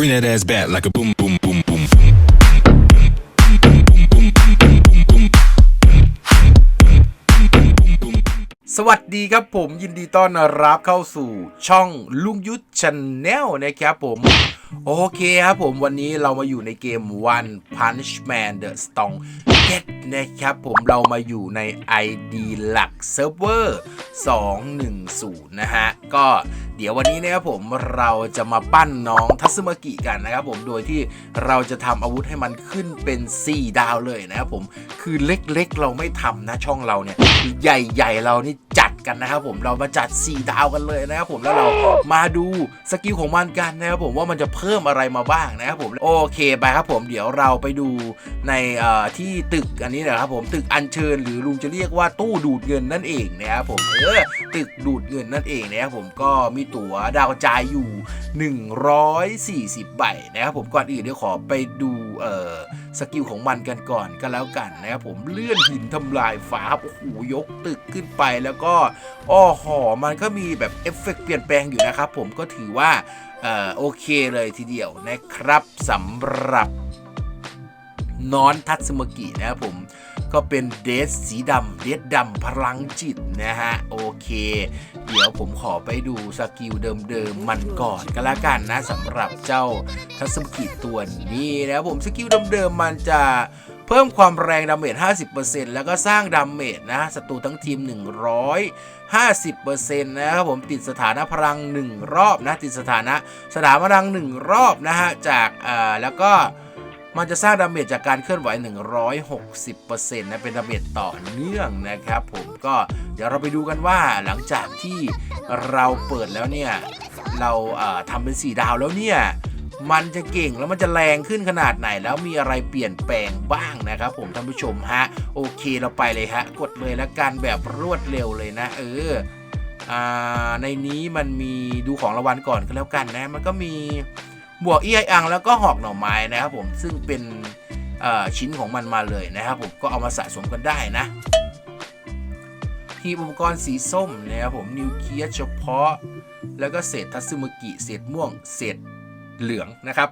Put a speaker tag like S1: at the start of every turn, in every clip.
S1: Bring that ass back like a boom, boom, boom, boom, boom.
S2: สวัสดีครับผมยินดีต้อนรับเข้าสู่ช่องลุงยุทธชาแนลนะครับผม โอเคครับผมวันนี้เรามาอยู่ในเกม One Punch Man The Strong Get นะครับผมเรามาอยู่ใน ID หลักเซิร์ฟเวอร์210 นะฮะ ก็ เดี๋ยววันนี้นะครับผมเราจะมาปั้นน้องทัศมากิกันนะครับผมโดยที่เราจะทำอาวุธให้มันขึ้นเป็น 4 ดาวเลยนะครับผมคือเล็กๆเราไม่ทำนะช่องเราเนี่ยใหญ่ ๆ เรานี่จัดกันนะครับผมเรามาจัด 4 ดาวกันเลยนะครับผมแล้วเรามาดูสกิลของมันกันนะครับผมว่ามันจะเพิ่มอะไรมาบ้างนะครับผมโอเคไปครับผมเดี๋ยวเราไปดูในที่ตึกอันนี้นะครับผมตึกอัญเชิญหรือลุงจะเรียกว่าตู้ดูดเงินนั่นเองนะครับผมเออตึกดูดเงินนั่นเองนะครับผมก็มีตั๋วดาวกระจายอยู่ 140 ใบนะครับผมก่อนอื่นเดี๋ยวขอไปดูเอ่อสกิลของมันกันก่อนก็แล้วกันนะครับผมเลื่อนหินทำลายฟ้าครับโอ้โหยกตึกขึ้นไปแล้วก็อ้อหอมันก็มีแบบเอฟเฟกต์เปลี่ยนแปลงอยู่นะครับผมก็ถือว่าเอ่อโอเคเลยทีเดียวนะครับสำหรับนอนทัตสึมกินะครับผม ก็เป็นเดสสีดำเดสดำพลังจิตนะฮะ โอเค เดี๋ยวผมขอไปดูสกิลเดิมๆมันก่อนก็แล้วกันนะสำหรับเจ้าทัตสึมกิตัวนี้นะผมสกิลเดิมๆมันจะเพิ่มความแรงดาเมจ 50%แล้วก็สร้างดาเมจนะศัตรูทั้งทีม 150%นะครับผมติดสถานะพลัง 1 รอบนะ ติดสถานะสถานะพลัง 1 รอบนะฮะ จากเอ่อแล้วก็ มันจะสร้างดาเมจจากการเคลื่อนไหว 160%นะเป็นดาเมจต่อเนื่องนะครับผมก็เดี๋ยวเราไปดูกันว่าหลังจากที่เราเปิดแล้วเนี่ย เราเทำเป็น 4 ดาวแล้วเนี่ยมันจะเก่งแล้วมันจะแรงขึ้นขนาดไหนแล้วมีอะไรเปลี่ยนแปลงบ้างนะครับผมท่านผู้ชมฮะ โอเคเราไปเลยฮะ กดเลยและกันแบบรวดเร็วเลยนะ เอออ่าในนี้มันมีดูของรางวัลก่อนก็แล้วกันนะ มันก็มี บวกเอียอังแล้วก็หอกหน่อไม้นะครับผมซึ่งเป็นชิ้นของมันมาเลยนะครับผมก็เอามาสะสมกันได้นะทีมอุปกรณ์สีส้มนะครับผมนิวเคลียร์เฉพาะ แล้วก็เศษทัตสึมกิเศษม่วง เศษเหลืองนะครับ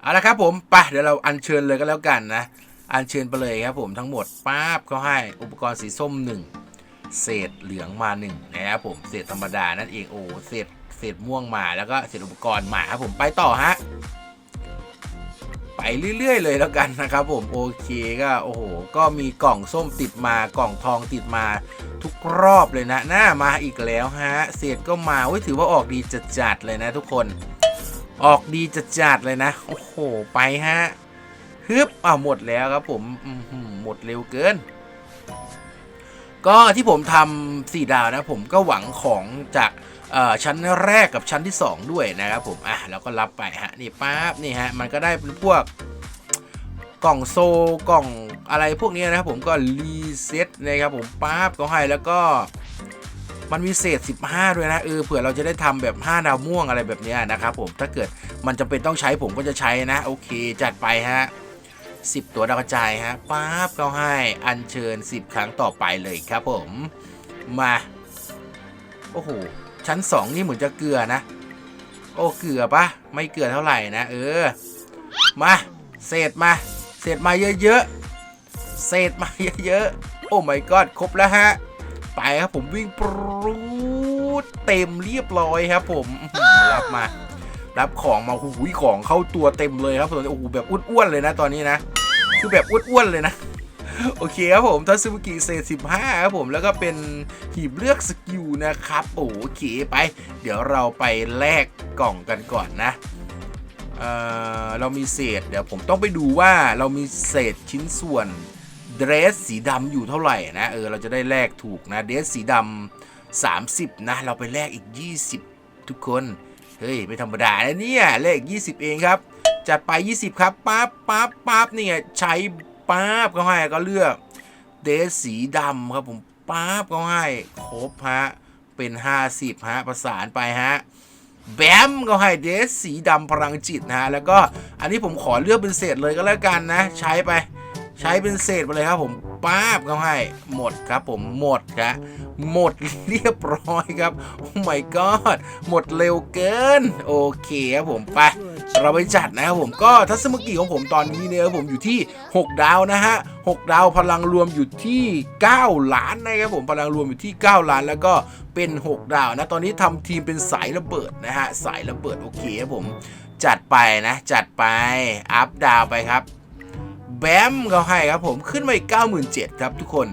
S2: เอาละครับผมไปเดี๋ยวเราอัญเชิญเลยก็แล้วกันนะอัญเชิญไปเลยครับผมทั้งหมดป๊าบเขาให้อุปกรณ์สีส้ม1 เศษเหลืองมา1นะครับผมเศษธรรมดานั่นเองโอ้เศษเศษม่วงมาแล้วก็เศษอุปกรณ์มาครับผมไปต่อฮะไปเรื่อย ๆ เลยแล้วกันนะครับผมโอเคก็โอ้โหก็มีกล่องส้มติดมากล่องทองติดมาทุกรอบเลยนะหน้ามาอีกแล้วฮะเศษก็มาโอ้ยถือว่าออกดีจัดๆเลยนะทุกคน ออกดีจัดๆเลยนะ โอ้โหไปฮะฮึบอ่าหมดแล้วครับผมหมดเร็วเกิน ก็ที่ผมทำสี่ดาวนะผมก็หวังของจากชั้นแรกกับชั้นที่ 2 ด้วยนะครับผม อะเราก็รับไปฮะ นี่ป๊าบนี่ฮะ มันก็ได้เป็นพวกกล่องโซกล่องอะไรพวกนี้นะครับผมก็รีเซ็ตนะครับผมป๊าบก็ให้แล้วก็มันมีเศษ 15 ด้วยนะเออเผื่อเราจะได้ทำแบบ 5 ดาวม่วงอะไรแบบนี้นะครับผมถ้าเกิดมันจะเป็นต้องใช้ผมก็จะใช้นะ โอเค จัดไปฮะ 10 ตัวดาวกระจายฮะป๊าบเขาให้อัญเชิญ 10 ครั้งต่อไปเลยครับผมมา โอ้โห ชั้น 2 นี่เหมือนจะเกลือนะ โอ้เกลือปะไม่เกลือเท่าไหร่นะ เออ มาเศษมาเศษมาเยอะๆเศษมาเยอะๆโอ้ my god ครบแล้วฮะ ไปครับผมวิ่งปรูดเต็มเรียบร้อยครับผมรับมา รับของมาหูยของเข้าตัวเต็มเลยครับผมโอ้โหแบบอ้วนๆเลยนะตอนนี้นะ คือแบบอ้วนๆเลยนะโอเคครับผมทัสมุกิเศษ15ครับผมแล้วก็เป็นหีบเลือกสกิลนะครับ โอ้โอเคไป เดี๋ยวเราไปแลกกล่องกันก่อนนะเออเรามีเศษ เดี๋ยวผมต้องไปดูว่าเรามีเศษชิ้นส่วนเดรสสีดำอยู่เท่าไหร่นะเออเราจะได้แลกถูกนะเดรสสีดำ30 นะ เราไปแลกอีก 20 ทุกคน เฮ้ยไม่ธรรมดานะเนี่ยเลข 20 เองครับ จัดไป 20 ครับปั๊บปั๊บปั๊บเนี่ยใช้ปั๊บก็ให้ก็เลือกเดสสีดำครับผมปั๊บก็ให้ครบฮะเป็น 50ฮะประสานไปฮะแบมก็ให้เดสสีดำพลังจิตนะฮะแล้วก็อันนี้ผมขอเลือกเป็นเศษเลยก็แล้วกันนะ ใช้ไป ใช้เป็นเศษไปเลยครับผม ป้าบก็ให้หมดครับผมหมดครับหมดเรียบร้อยครับโอ้ my god หมดเร็วเกิน โอเคครับผมไปเราไปจัดนะครับผมก็ทัศนมกิของผมตอนนี้เนี่ยผมอยู่ที่ 6 ดาวนะฮะ6ดาวพลังรวมอยู่ที่ 9 ล้านนะครับผมพลังรวมอยู่ที่ 9 ล้านแล้วก็เป็น 6 ดาวนะ ตอนนี้ทำทีมเป็นสายระเบิดนะฮะสายระเบิดโอเคครับผมจัดไปนะ จัดไปอัพดาวไปครับ บมเขาให้ครับผมขึ้นมาอีก97,000ครับทุกคน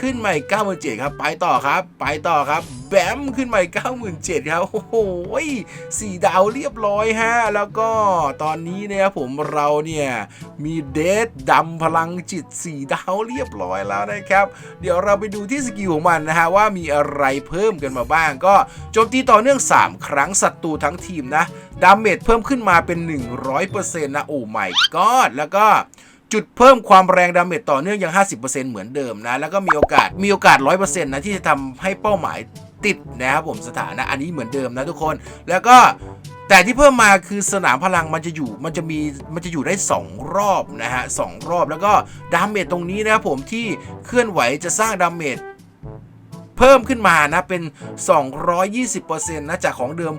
S2: ขึ้นมาอีก97,000ครับ ไปต่อครับ ไปต่อครับ แบมขึ้นมาอีก97,000ครับ โอ้โหสี่ดาวเรียบร้อยฮะ แล้วก็ตอนนี้เนี่ยผมเราเนี่ยมีเดทดำพลังจิต4ดาวเรียบร้อยแล้วนะครับ เดี๋ยวเราไปดูที่สกิลของมันนะฮะว่ามีอะไรเพิ่มกันมาบ้าง ก็โจมตีต่อเนื่อง 3 ครั้งศัตรูทั้งทีมนะ ดาเมจเพิ่มขึ้นมาเป็น 100%นะ โอ้ไม่กอดแล้วก็ จุดเพิ่มความแรงดาเมจต่อเนื่องยัง 50%เหมือนเดิมนะ แล้วก็มีโอกาสมีโอกาส 100%นะที่จะทำให้เป้าหมายติดนะครับผมสถานะอันนี้เหมือนเดิมนะทุกคน แล้วก็แต่ที่เพิ่มมาคือสนามพลังมันจะอยู่มันจะมีมันจะอยู่ได้ 2 รอบนะฮะสองรอบแล้วก็ดาเมจตรงนี้นะครับผมที่เคลื่อนไหวจะสร้างดาเมจเพิ่มขึ้นมานะเป็น 220%นะจากของเดิม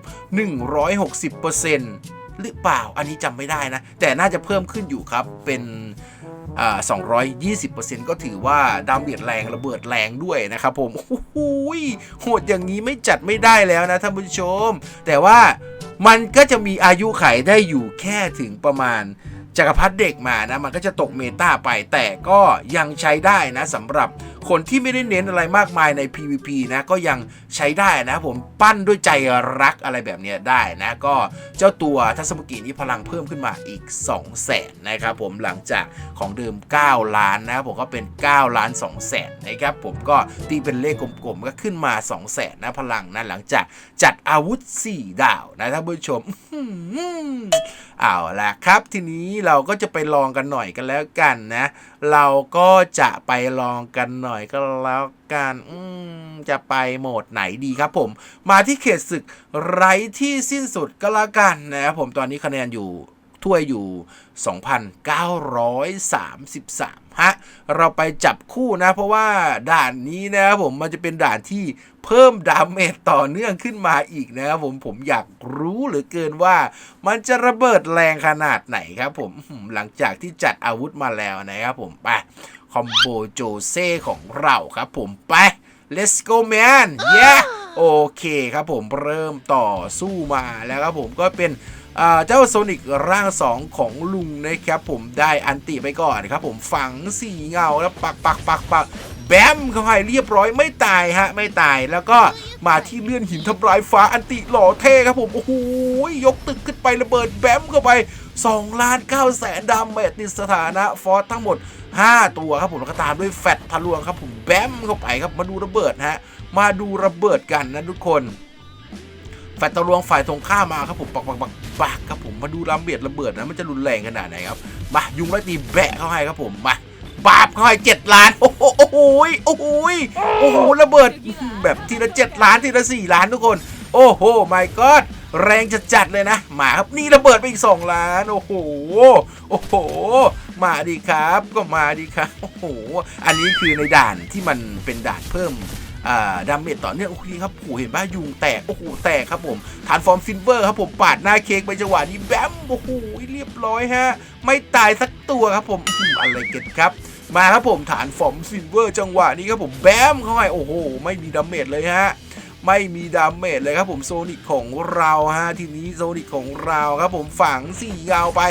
S2: 160% หรือเปล่าอันนี้จำไม่ได้นะ แต่น่าจะเพิ่มขึ้นอยู่ครับเป็นอ่า220%ก็ถือว่าดาเมจแรงระเบิดแรงด้วยนะครับผมโอ้โหโหดอย่างนี้ไม่จัดไม่ได้แล้วนะท่านผู้ชม แต่ว่ามันก็จะมีอายุไขได้อยู่แค่ถึงประมาณจักรพรรดิเด็กมานะ มันก็จะตกเมตาไปแต่ก็ยังใช้ได้นะสำหรับ คนที่ไม่ได้เน้นอะไรมากมายใน PVP นะก็ยังใช้ได้นะผมปั้นด้วยใจรักอะไรแบบนี้ได้นะก็เจ้าตัวทัศมกินี้พลังเพิ่มขึ้นมาอีก 2 0 0แสนนะครับผมหลังจากของเดิม 9 ล้านนะครับผมก็เป็น 9 ล้าน2แสนนะครับผมก็ตีเป็นเลขกลมๆก็ขึ้นมา 2 0 0แสนนะพลังนะหลังจากจัดอาวุธ 4 ดาวนะท่านผู้ชมเอาละครับ ทีนี้เราก็จะไปลองกันหน่อยกันแล้วกันนะ เราก็จะไปลองกันหน่อยก็แล้วกันอืจะไปโหมดไหนดีครับผม มาที่เขตศึกไร้ที่สิ้นสุดก็แล้วกันนะครับผมตอนนี้คะแนนอยู่ถ้วยอยู่ 2,933 ฮะ เราไปจับคู่นะ เพราะว่าด่านนี้นะครับผมมันจะเป็นด่านที่เพิ่มดาเมจต่อเนื่องขึ้นมาอีกนะครับผมผมอยากรู้เหลือเกินว่า มันจะระเบิดแรงขนาดไหนครับผมหลังจากที่จัดอาวุธมาแล้วนะครับผมไป คอมโบโจเซ่ของเราครับผมไป let's go man yeah โอเคครับผมเริ่มต่อสู้มาแล้วครับผมก็เป็นเจ้าโซนิกร่าง 2 ของลุงนะครับผมได้อันติไปก่อนครับผมฝังสีเงาแล้วปักปักปักปัก แบมเข้าให้เรียบร้อยไม่ตายฮะ ไม่ตายแล้วก็มาที่เลื่อนหินทำลายฟ้าอันติหล่อเท่ครับผมโอ้โหยกตึกขึ้นไประเบิดแบมเข้าไป2ล้าน9แสนดาเมจติดสถานะฟอสทั้งหมด 5 ตัวครับผมแล้วก็ตามด้วยแฟตทะลวงครับผมแบมเข้าไปครับมาดูระเบิดฮะ มาดูระเบิดกันนะทุกคนฝ่ายตะลวงฝ่ายตรงข้ามมาครับผมปักปักปักปักครับผมมาดูลำเบียดระเบิดนะมันจะรุนแรงขนาดไหนครับมายุงไล่ตีแบะเข้าให้ครับผมมา บาบเข้าให้เจ็ดล้าน โอ้โหโอ้โหโอ้โหโอ้โหระเบิดแบบทีละเจ็ดล้านทีละสี่ล้านทุกคน โอ้โหไม่ก็แรงจะจัดเลยนะมาครับนี่ระเบิดไปอีกสองล้านโอ้โหโอ้โหมาดีครับก็มาดีครับโอ้โหอันนี้คือในด่านที่มันเป็นด่านเพิ่มอ่าดาเมจต่อเนื่องโอเคครับโอ้เห็นป่ะยุงแตก โอ้โห แตกครับผมฐานฟอร์มฟินเวอร์ครับผมปาดหน้าเค้กไปจังหวะนี้แบมโอ้โหเรียบร้อยฮะ ไม่ตายสักตัวครับผมอื้อหืออะไรกันครับ มาครับผมฐานฟอมฟินเวอร์จังหวะนี้ครับผมแบมเข้าให้โอ้โห ไม่มีดาเมจเลยฮะไม่มีดาเมจเลยครับผมโซนิกของเราฮะทีนี้โซนิกของเราครับผมฝังสี่เงาไป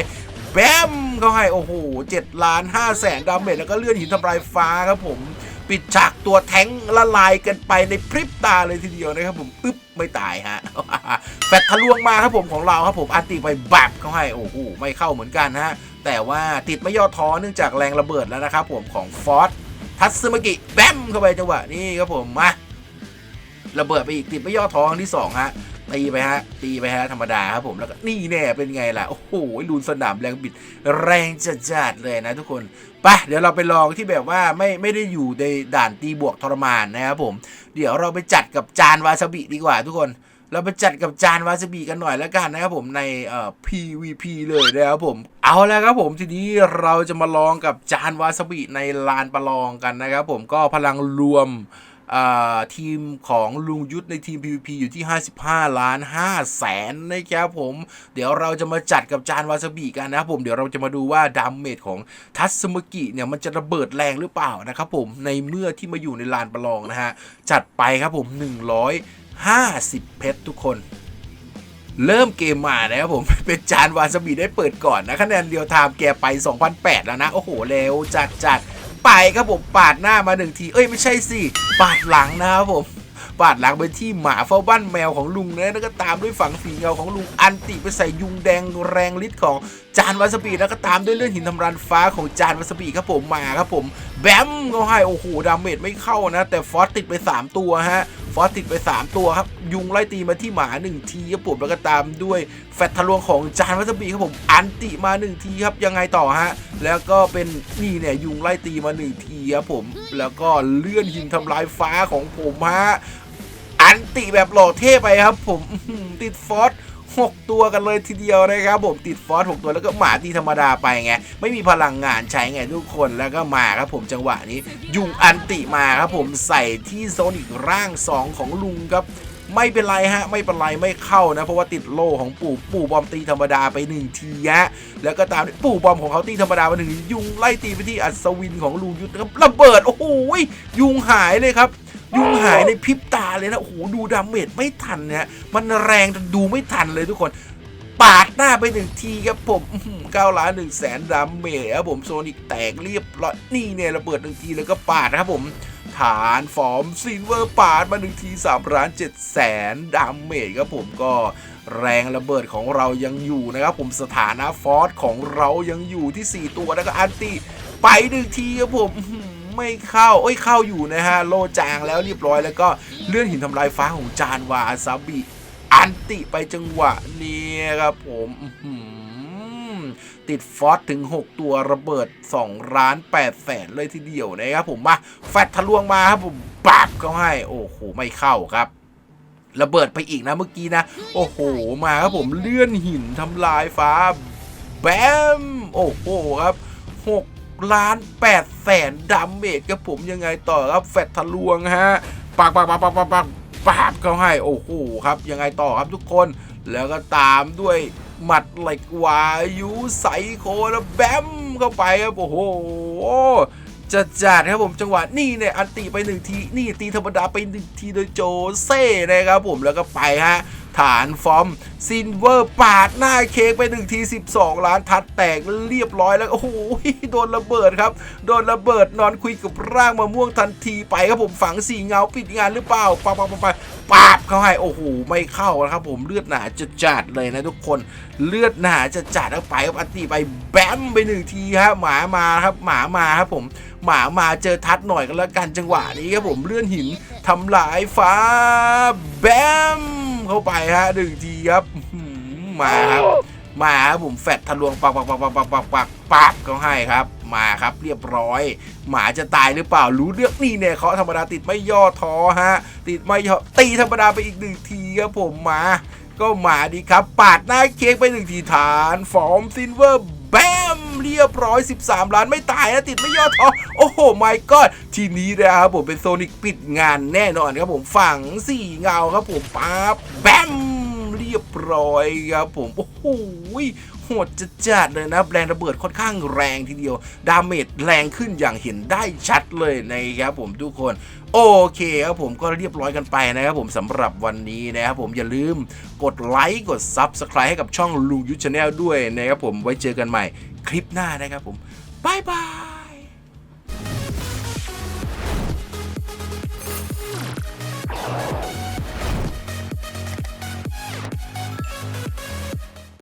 S2: แบมเขาให้โอ้โห7ล้าน5แสนดาเมจแล้วก็เลื่อนหินทำลายฟ้าครับผมปิดฉากตัวแท้งละลายกันไปในพริบตาเลยทีเดียวนะครับผมปึ๊บไม่ตายฮะแฟดทะลวงมาครับผมของเราครับผมอันติไปบับเขาให้โอ้โหไม่เข้าเหมือนกันฮะ แต่ว่าติดไม่ย่อท้อเนื่องจากแรงระเบิดแล้วนะครับผมของฟอสทัตสึมากิแบมเข้าไปจังหวะนี้ครับผมมาระเบิดไปอีกติดไม่ย่อท้อครั้งที่สองฮะตีไปฮะตีไปฮะธรรมดาครับผมแล้วก็นี่แน่เป็นไงล่ะ โอ้โหลูนสนามแรงบิดแรงจัดๆเลยนะทุกคนไปเดี๋ยวเราไปลองที่แบบว่าไม่ไม่ได้อยู่ในด่านตีบวกทรมานนะครับผม เดี๋ยวเราไปจัดกับจานวาซาบิดีกว่าทุกคน เราไปจัดกับจานวาซาบิกันหน่อยแล้วกันนะครับผมในเอ่อ PVP เลยนะครับผม เอาแล้วครับผมทีนี้เราจะมาลองกับจานวาซาบิในลานประลองกันนะครับผมก็พลังรวมอ่าทีมของลุงยุทธในทีม PVP อยู่ที่ 55 ล้าน5แสนนะครับผม เดี๋ยวเราจะมาจัดกับจานวาซาบิกันนะครับผม เดี๋ยวเราจะมาดูว่าดาเมจของทัสมกิเนี่ยมันจะระเบิดแรงหรือเปล่านะครับผม ในเมื่อที่มาอยู่ในลานประลองนะฮะ จัดไปครับผม 50 เพชรทุกคน เริ่มเกมมานะครับผม เป็นจานวาซาบิได้เปิดก่อนนะคะแนนเรียวไทม์แกไป 2008 แล้วนะ โอ้โหเร็วจัดจัดไปครับผมปาดหน้ามาหนึ่งที เอ้ยไม่ใช่สิปาดหลังนะครับผมปาดหลังไปที่หมาเฝ้าบ้านแมวของลุงนะแล้วก็ตามด้วยฝังฝีเงาของลุงอันติไปใส่ยุงแดงแรงฤทธิ์ของจานวาซบิแล้วก็ตามด้วยเลื่อนหินทำรานฟ้าของจานวาซบิครับผมมาครับผม แบมเขาให้โอ้โหดาเมจไม่เข้านะ แต่ฟอสติดไป 3 ตัวฮะ ฟอสติดไป 3 ตัวครับ ยุงไล่ตีมาที่หมา 1 ทีครับผมแล้วก็ตามด้วยแฟตทะลวงของจานวัสบีครับผมอันติมา 1 ทีครับยังไงต่อฮะแล้วก็เป็นนี่เนี่ยยุงไล่ตีมา 1 ทีครับผมแล้วก็เลื่อนหินทำลายฟ้าของผมฮะอันติแบบหล่อเท่ไปครับผมติดฟอส 6 ตัวกันเลยทีเดียวนะครับผมติดฟอส6ตัวแล้วก็หมาตีธรรมดาไปไงไม่มีพลังงานใช้ไงทุกคนแล้วก็มาครับผมจังหวะนี้ ยุงอันติมาครับผมใส่ที่โซนิกร่าง 2 ของลุงครับไม่เป็นไรฮะ ไม่เป็นไรไม่เข้านะ เพราะว่าติดโล่ของปู่ปู่บอมตีธรรมดาไปหนึ่งทีฮะแล้วก็ตามปู่บอมของเขาตีธรรมดาไปหนึ่งยุงไล่ตีไปที่อัศวินของลุงยุทธครับระเบิดโอ้โหยุงหายเลยครับ ยุงหายในพริบตาเลยนะโอ้โหดูดาเมจไม่ทันเนี่ยมันแรงจนดูไม่ทันเลยทุกคนปาดหน้าไปหนึ่งทีครับผมเก้าล้านหนึ่งแสนดาเมจครับผมโซนิกแตกเรียบร้อยนี่เนี่ยระเบิดหนึ่งทีแล้วก็ปาดนะครับผมฐานฟอร์มซิลเวอร์ปาดมาหนึ่งทีสามล้านเจ็ดแสนดาเมจครับผมก็แรงระเบิดของเรายังอยู่นะครับผมสถานะฟอสของเรายังอยู่ที่ 4 ตัวแล้วก็อันตีไปหนึ่งทีครับผม ไม่เข้าเอ้ยเข้าอยู่นะฮะโลจางแล้วเรียบร้อยแล้วก็เลื่อนหินทำลายฟ้าของจานวาซาบิอันติไปจังหวะนี้ครับผมติดฟอสถึง 6 ตัวระเบิด2ล้าน8แสนเลยทีเดียวนะครับผมมาแฟดทะลวงมาครับผมปับเขาให้ โอ้โห ไม่เข้าครับ ระเบิดไปอีกนะเมื่อกี้นะ โอ้โห มาครับผมเลื่อนหินทำลายฟ้า แบม โอ้โหครับ 6 ล้าน8แสนดาเมจครับผมยังไงต่อครับแฟดทะลวงฮะปักปักปักปักปักปักปาบเขาให้โอ้โหครับ ยังไงต่อครับทุกคนแล้วก็ตามด้วยหมัดเหล็กวายุใสโคแล้วแบมเข้าไปครับโอ้โหจะจัดครับผมจังหวะนี่เนี่ยอันตีไปหนึ่งทีนี่ตีธรรมดาไปหนึ่งทีโดยโจเซ่นะครับผมแล้วก็ไปฮะ ฐานฟอมซินเวอร์ปาดหน้าเค้กไปหนึ่งที 12 ล้านทัดแตกเรียบร้อยแล้ว โอ้โหโดนระเบิดครับ โดนระเบิดนอนคุยกับร่างมะม่วงทันทีไปครับผมฝังสีเงาปิดงานหรือเปล่าปาปาปาปาปาบเขาให้โอ้โหไม่เข้านะครับผมเลือดหนาจะจัดเลยนะทุกคนเลือดหนาจะจัดแล้วไปครับอันตีไปแบมไปหนึ่งทีฮะหมามาครับหมามาครับผมหมามาเจอทัดหน่อยกันแล้วกันจังหวะนี้ครับผมเลื่อนหินทำลายฟ้าแบม เข้าไปฮะหนึ่งทีครับมาครับ มาครับผมแฟดทะลวงปักปักปักปักปักปักปักปักเขาให้ครับ มาครับเรียบร้อย หมาจะตายหรือเปล่ารู้เรื่องนี่เนี่ยเขาธรรมดาติดไม่ย่อท้อฮะ ติดไม่ย่อตีธรรมดาไปอีกหนึ่งทีครับผมมาก็มาดีครับ ปาดหน้าเค้กไปหนึ่งทีฐาน ฟอร์มซินเวอร์ แบมเรียบร้อย 13 ล้านไม่ตายนะติดไม่ย่อท้อโอ้โหไม่ก็ทีนี้นะครับผมเป็นโซนิกปิดงานแน่นอนครับผมฝั่งสี่เงาครับผมปั๊บแบมเรียบร้อยครับผมโอ้โห โหดจะจัดเลยนะแรงระเบิดค่อนข้างแรงทีเดียว ดาเมจแรงขึ้นอย่างเห็นได้ชัดเลยนะครับผมทุกคนโอเคครับผมก็เรียบร้อยกันไปนะครับผมสำหรับวันนี้นะครับผมอย่าลืมกดไลค์กดซับสไคร b e ให้กับช่องลุงยุทธชาแนลด้วยนะครับผมไว้เจอกันใหม่คลิปหน้านะครับผมบายบาย